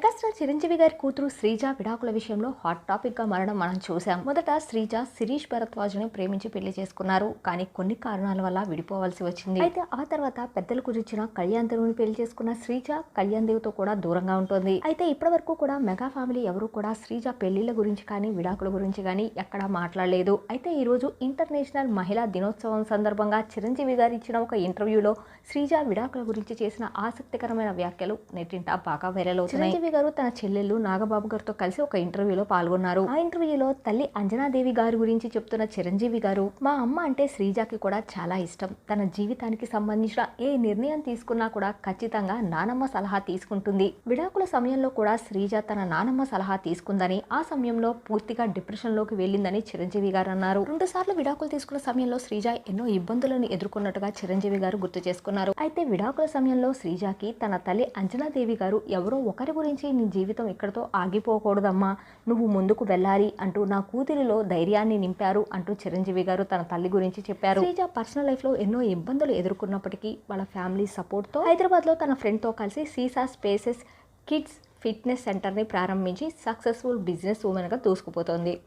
Megastar Chiranjeevi గారి కూతురు శ్రీజ విడాకుల విషయంలో హాట్ టాపిక్గా మారడం మనం చూసాం మొదట శ్రీజ శిరీష్ భరద్వాజ్ని ప్రేమించి పెళ్ళి చేసుకున్నారు. కానీ కొన్ని కారణాల వల్ల విడిపోవాల్సి వచ్చింది. అయితే ఆ తర్వాత పెద్దలు కుదిర్చిన కళ్యాణ్ దేవుని పెళ్ళి చేసుకున్న శ్రీజ కళ్యాణ్ దేవ్తో కూడా దూరంగా ఉంటుంది. అయితే ఇప్పటి వరకు కూడా మెగా ఫ్యామిలీ ఎవరు కూడా శ్రీజ పెళ్ళిళ్ళ గురించి కానీ విడాకుల గురించి కానీ ఎక్కడా మాట్లాడలేదు. అయితే ఈరోజు ఇంటర్నేషనల్ మహిళా దినోత్సవం సందర్భంగా చిరంజీవి గారు ఇచ్చిన ఒక ఇంటర్వ్యూలో శ్రీజ విడాకుల గురించి చేసిన ఆసక్తికరమైన వ్యాఖ్యలు నెట్టింట బాగా వైరల్ అవుతున్నాయి. చిరంజీవి గారు తన చెల్లెళ్ళు నాగబాబు గారితో కలిసి ఒక ఇంటర్వ్యూలో పాల్గొన్నారు. ఆ ఇంటర్వ్యూలో తల్లి అంజనాదేవి గారి గురించి చెప్తున్న చిరంజీవి గారు మా అమ్మ అంటే శ్రీజాకి కూడా చాలా ఇష్టం. తన జీవితానికి సంబంధించిన ఏ నిర్ణయం తీసుకున్నా కూడా ఖచ్చితంగా నానమ్మ సలహా తీసుకుంటుంది. విడాకుల సమయంలో కూడా శ్రీజ తన నానమ్మ సలహా తీసుకుందని ఆ సమయంలో పూర్తిగా డిప్రెషన్లోకి వెళ్ళిందని చిరంజీవి గారు అన్నారు. రెండు సార్లు విడాకులు తీసుకున్న సమయంలో శ్రీజ ఎన్నో ఇబ్బందులను ఎదుర్కొన్నట్టుగా చిరంజీవి గారు గుర్తు చేసుకున్నారు. అయితే విడాకుల సమయంలో శ్రీజాకి తన తల్లి అంజనాదేవి గారు ఎవరో ఒకరి గురించి నీ జీవితం ఇక్కడతో ఆగిపోకూడదమ్మా. నువ్వు ముందుకు వెళ్ళాలి అంటూ నా కూతురిలో ధైర్యాన్ని నింపారు అంటూ చిరంజీవి గారు తన తల్లి గురించి చెప్పారు. శ్రీజ పర్సనల్ లైఫ్లో ఎన్నో ఇబ్బందులు ఎదుర్కొన్నప్పటికీ వాళ్ళ ఫ్యామిలీ సపోర్ట్తో హైదరాబాద్లో తన ఫ్రెండ్తో కలిసి సీసా స్పేసెస్ కిడ్స్ ఫిట్నెస్ సెంటర్ని ప్రారంభించి సక్సెస్ఫుల్ బిజినెస్ ఉమెన్గా దూసుకుపోతోంది.